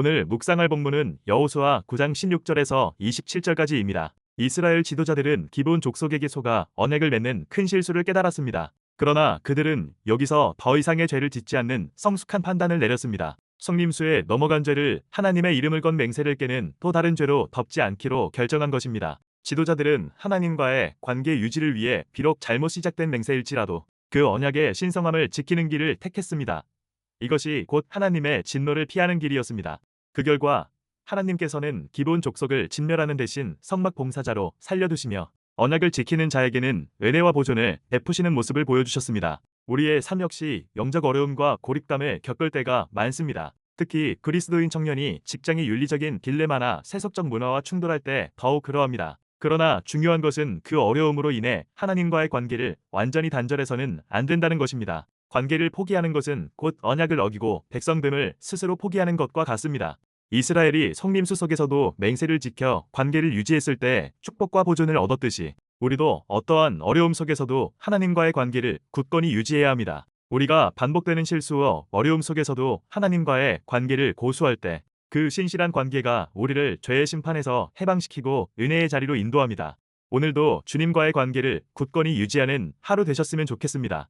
오늘 묵상할 본문은 여호수아 9장 16절에서 27절까지입니다. 이스라엘 지도자들은 기본 족속에게 속아 언약을 맺는 큰 실수를 깨달았습니다. 그러나 그들은 여기서 더 이상의 죄를 짓지 않는 성숙한 판단을 내렸습니다. 성림수에 넘어간 죄를 하나님의 이름을 건 맹세를 깨는 또 다른 죄로 덮지 않기로 결정한 것입니다. 지도자들은 하나님과의 관계 유지를 위해 비록 잘못 시작된 맹세일지라도 그 언약의 신성함을 지키는 길을 택했습니다. 이것이 곧 하나님의 진노를 피하는 길이었습니다. 그 결과 하나님께서는 기본 족속을 진멸하는 대신 성막 봉사자로 살려두시며 언약을 지키는 자에게는 은혜와 보존을 베푸시는 모습을 보여주셨습니다. 우리의 삶 역시 영적 어려움과 고립감을 겪을 때가 많습니다. 특히 그리스도인 청년이 직장의 윤리적인 딜레마나 세속적 문화와 충돌할 때 더욱 그러합니다. 그러나 중요한 것은 그 어려움으로 인해 하나님과의 관계를 완전히 단절해서는 안 된다는 것입니다. 관계를 포기하는 것은 곧 언약을 어기고 백성됨을 스스로 포기하는 것과 같습니다. 이스라엘이 성림수 속에서도 맹세를 지켜 관계를 유지했을 때 축복과 보존을 얻었듯이 우리도 어떠한 어려움 속에서도 하나님과의 관계를 굳건히 유지해야 합니다. 우리가 반복되는 실수와 어려움 속에서도 하나님과의 관계를 고수할 때 그 신실한 관계가 우리를 죄의 심판에서 해방시키고 은혜의 자리로 인도합니다. 오늘도 주님과의 관계를 굳건히 유지하는 하루 되셨으면 좋겠습니다.